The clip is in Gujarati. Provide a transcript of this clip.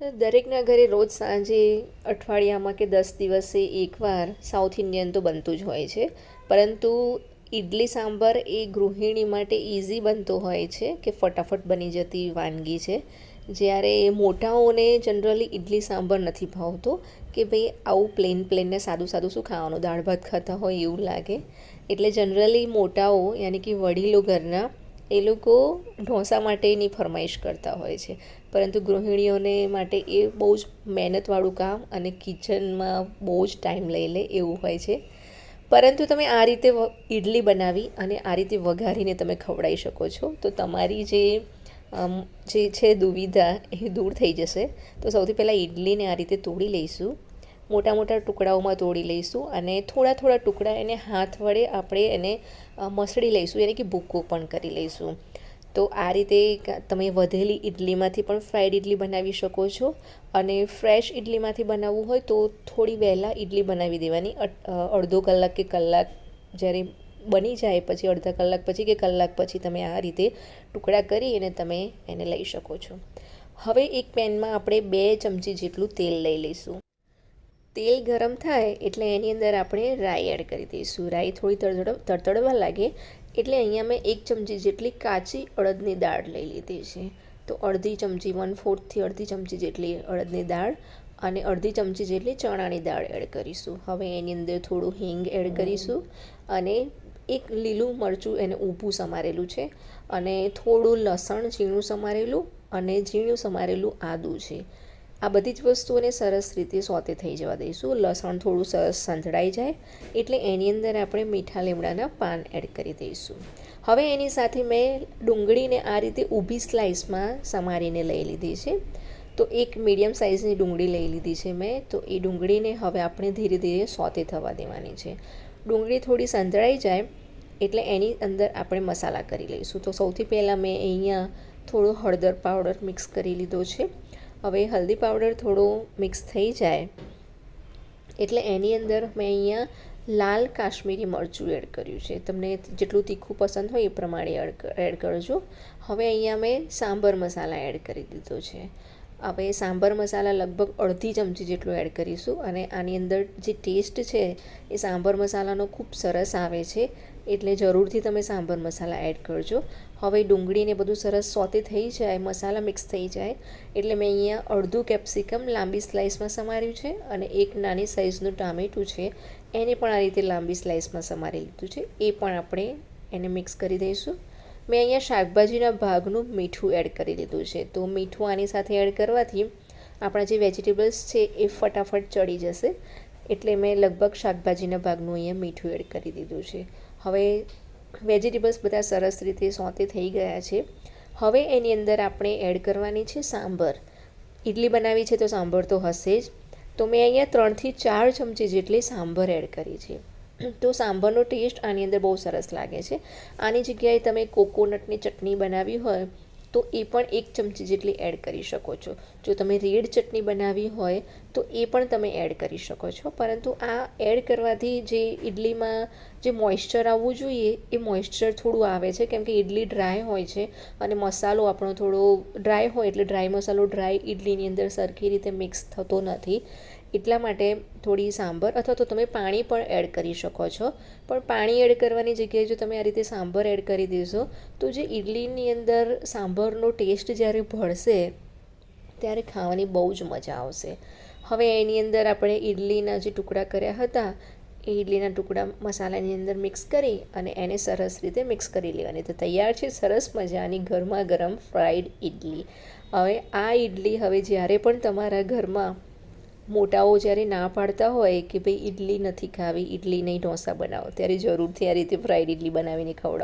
દરેકના ઘરે રોજ સાંજે અઠવાડિયામાં કે દસ દિવસે એકવાર સાઉથ ઇન્ડિયન તો બનતું જ હોય છે. પરંતુ ઇડલી સાંભાર એ ગૃહિણી માટે ઇઝી બનતો હોય છે કે ફટાફટ બની જતી વાનગી છે. જ્યારે મોટાઓને જનરલી ઇડલી સાંભાર નથી ભાવતો કે ભાઈ આવું પ્લેન પ્લેનને સાદું સાદું શું ખાવાનું, દાળ ભાત ખાતા હોય એવું લાગે. એટલે જનરલી મોટાઓ, યાની કે વડીલો ઘરના એ લોકો ઢોંસા માટેની ફરમાઈશ કરતા હોય છે. પરંતુ ગૃહિણીઓને માટે એ બહુ જ મહેનતવાળું કામ અને કિચનમાં બહુ જ ટાઈમ લઈ લે એવું હોય છે. પરંતુ તમે આ રીતે ઇડલી બનાવી અને આ રીતે વઘારીને તમે ખવડાવી શકો છો, તો તમારી જે જે છે દુવિધા એ દૂર થઈ જશે. તો સૌથી પહેલાં ઇડલીને આ રીતે તોડી લઈશું. મોટા મોટા ટુકડાઓમાં તોડી લઈશું અને થોડા થોડા ટુકડા એને હાથ વડે આપણે એને મસળી લઈશું એટલે કે ભૂકો પણ કરી લઈશું. તો આ રીતે તમે વધેલી ઇડલીમાંથી પણ ફ્રાઈડ ઇડલી બનાવી શકો છો અને ફ્રેશ ઇડલીમાંથી બનાવવું હોય તો થોડી વહેલાં ઇડલી બનાવી દેવાની. અડધો કલાક કે કલાક જ્યારે બની જાય પછી, અડધા કલાક પછી કે કલાક પછી તમે આ રીતે ટુકડા કરી અને તમે એને લઈ શકો છો. હવે એક પેનમાં આપણે બે ચમચી જેટલું તેલ લઈ લઈશું. તેલ ગરમ થાય એટલે એની અંદર આપણે રાઈ એડ કરી દઈશું. રાઈ થોડી તડતડ, તડતડવા લાગે એટલે અહીંયા મેં એક ચમચી જેટલી કાચી અડદની દાળ લઈ લીધી છે. તો અડધી ચમચી વન ફોર્થથી અડધી ચમચી જેટલી અડદની દાળ અને અડધી ચમચી જેટલી ચણાની દાળ એડ કરીશું. હવે એની અંદર થોડું હિંગ એડ કરીશું અને એક લીલું મરચું એને ઊભું સમારેલું છે અને થોડું લસણ, ઝીણું સમારેલું અને ઝીણું સમારેલું આદું છે. આ બધી જ વસ્તુઓને સરસ રીતે સોતે થઈ જવા દઈશું. લસણ થોડું સરસ સંધળાઈ જાય એટલે એની અંદર આપણે મીઠા લીમડાના પાન એડ કરી દઈશું. હવે એની સાથે મેં ડુંગળીને આ રીતે ઊભી સ્લાઇસમાં સમારીને લઈ લીધી છે. તો એક મીડિયમ સાઇઝની ડુંગળી લઈ લીધી છે મેં. તો એ ડુંગળીને હવે આપણે ધીરે ધીરે સોતે થવા દેવાની છે. ડુંગળી થોડી સંધળાઈ જાય એટલે એની અંદર આપણે મસાલા કરી લઈશું. તો સૌથી પહેલાં મેં અહીંયા થોડો હળદર પાવડર મિક્સ કરી લીધો છે. હવે હલ્દી પાવડર થોડો મિક્સ થઈ જાય. એટલે એની અંદર મેં અહીંયા લાલ કાશ્મીરી મરચું એડ કર્યું છે. તમને જેટલું તીખું પસંદ હોય એ પ્રમાણે એડ કરજો. હવે અહીંયા મેં સાંભર મસાલા એડ કરી દીધો છે. હવે સાંભર મસાલા લગભગ અડધી ચમચી જેટલું એડ કરીશું અને આની અંદર જે ટેસ્ટ છે એ સાંભર મસાલાનો ખૂબ સરસ આવે છે, એટલે જરૂરથી તમે સાંભર મસાલા એડ કરજો. હવે ડુંગળીને બધું સરસ સોતે થઈ જાય, મસાલા મિક્સ થઈ જાય, એટલે મેં અહીંયા અડધું કેપ્સિકમ લાંબી સ્લાઇસમાં સમાર્યું છે અને એક નાની સાઇઝનું ટામેટું છે, એને પણ આ રીતે લાંબી સ્લાઇસમાં સમારી લીધું છે. એ પણ આપણે એને મિક્સ કરી દઈશું. મેં અહીંયા શાકભાજીના ભાગનું મીઠું એડ કરી લીધું છે. તો મીઠું આની સાથે એડ કરવાથી આપણા જે વેજીટેબલ્સ છે એ ફટાફટ ચડી જશે. એટલે મેં લગભગ શાકભાજીના ભાગનું અહીંયા મીઠું એડ કરી દીધું છે. હવે વેજીટેબલ્સ બધા સરસ રીતે સોતે થઈ ગયા છે. હવે એની અંદર આપણે એડ કરવાની છે સાંભર. ઇડલી બનાવી છે તો સાંભર તો હશે જ. તો મેં અહીંયા ત્રણથી ચાર ચમચી જેટલી સાંભર એડ કરી છે. તો સાંભરનો ટેસ્ટ આની અંદર બહુ સરસ લાગે છે. આની જગ્યાએ તમે કોકોનટની ચટણી બનાવી હોય, તો એ પણ એક ચમચી જેટલી એડ કરી શકો છો. જો તમે રેડ ચટણી બનાવી હોય, તો એ પણ તમે એડ કરી શકો છો. પરંતુ આ એડ કરવાથી જે ઇડલીમાં જે મોઇશ્ચર આવવું જોઈએ, એ મોઇશ્ચર થોડું આવે છે. કેમ કે ઇડલી ડ્રાય હોય છે અને મસાલો આપણો થોડો ડ્રાય હોય એટલે ડ્રાય મસાલો ડ્રાય ઇડલીની અંદર સરખી રીતે મિક્સ થતો નથી. એટલા માટે થોડી સાંભર અથવા તો તમે પાણી પણ એડ કરી શકો છો. પણ પાણી એડ કરવાની જગ્યાએ જો તમે આ રીતે સાંભર એડ કરી દેશો, તો જે ઇડલીની અંદર સાંભરનો ટેસ્ટ જ્યારે ભળશે, ત્યારે ખાવાની બહુ જ મજા આવશે. હવે એની અંદર આપણે ઇડલીના જે ટુકડા કર્યા હતા, એ ઇડલીના ટુકડા મસાલાની અંદર મિક્સ કરી અને એને સરસ રીતે મિક્સ કરી લેવાની. તો તૈયાર છે સરસ મજાની ગરમા ગરમ ફ્રાઈડ ઇડલી હવે આ ઇડલી હવે જ્યારે પણ તમારા ઘરમાં મોટાઓ જ્યારે ના પાડતા હોય કે ભાઈ ઇડલી નથી ખાવી ઇડલી નહીં ઢોસા બનાવો, ત્યારે જરૂરથી આ રીતે ફ્રાઈડ ઇડલી બનાવીને ખવડાવો.